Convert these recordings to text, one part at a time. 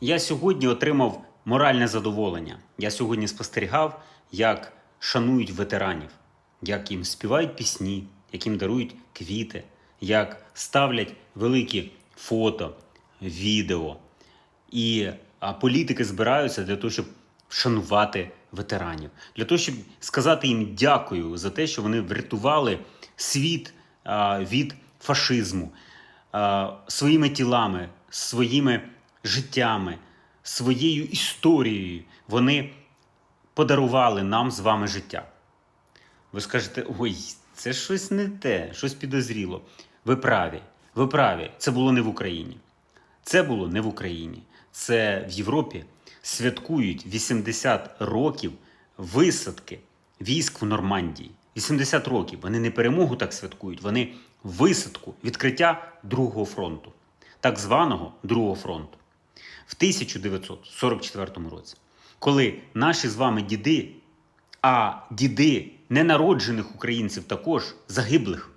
Я сьогодні отримав моральне задоволення. Я сьогодні спостерігав, як шанують ветеранів, як їм співають пісні, як їм дарують квіти, як ставлять великі фото, відео. І політики збираються для того, щоб вшанувати ветеранів, для того, щоб сказати їм дякую за те, що вони врятували світ від фашизму своїми тілами, своїми життями, своєю історією. Вони подарували нам з вами життя. Ви скажете, ой, це щось не те, щось підозріло. Ви праві, ви праві, це було не в Україні. Це було не в Україні. Це в Європі святкують 80 років висадки військ в Нормандії. 80 років. Вони не перемогу так святкують, вони висадку, відкриття Другого фронту, так званого Другого фронту. В 1944 році, коли наші з вами діди, а діди ненароджених українців також загиблих,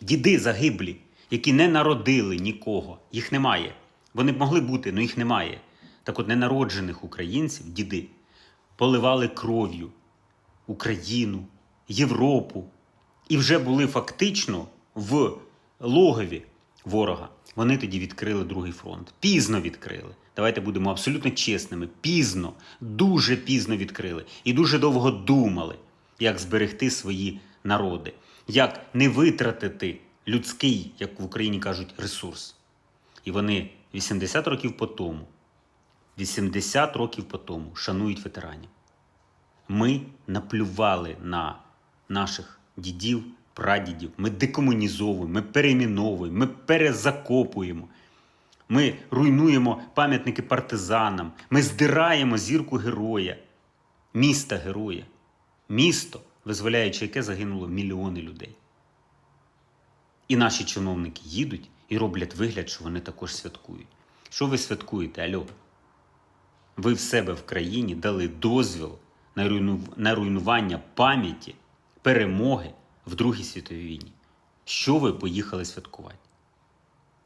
діди загиблі, які не народили нікого, їх немає. Вони б могли бути, але їх немає. Так от ненароджених українців, діди, поливали кров'ю Україну, Європу і вже були фактично в логові ворога. Вони тоді відкрили другий фронт. Пізно відкрили. Давайте будемо абсолютно чесними. Пізно, дуже пізно відкрили і дуже довго думали, як зберегти свої народи, як не витратити людський, як в Україні кажуть, ресурс. І вони 80 років по тому, 80 років по тому шанують ветеранів. Ми наплювали на наших дідів, прадідів, ми декомунізовуємо, ми перейменовуємо, ми перезакопуємо. Ми руйнуємо пам'ятники партизанам, ми здираємо зірку героя, міста героя, місто, визволяючи яке загинуло мільйони людей. І наші чиновники їдуть і роблять вигляд, що вони також святкують. Що ви святкуєте, Альо? Ви в себе в країні дали дозвіл на руйнування пам'яті перемоги в Другій світовій війні. Що ви поїхали святкувати?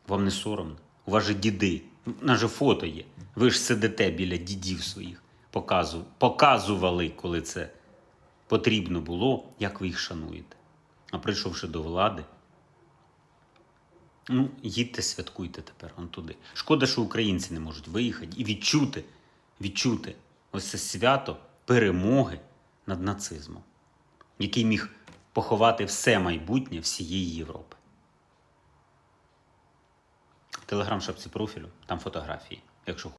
Вам не соромно? У вас же діди, у нас же фото є. Ви ж сидите біля дідів своїх, показу, показували, коли це потрібно було, як ви їх шануєте. А прийшовши до влади, ну, їдьте, святкуйте тепер он туди. Шкода, що українці не можуть виїхати і відчути, відчути ось це свято перемоги над нацизмом, який міг поховати все майбутнє всієї Європи. Телеграм шапці профілю, там фотографії, якщо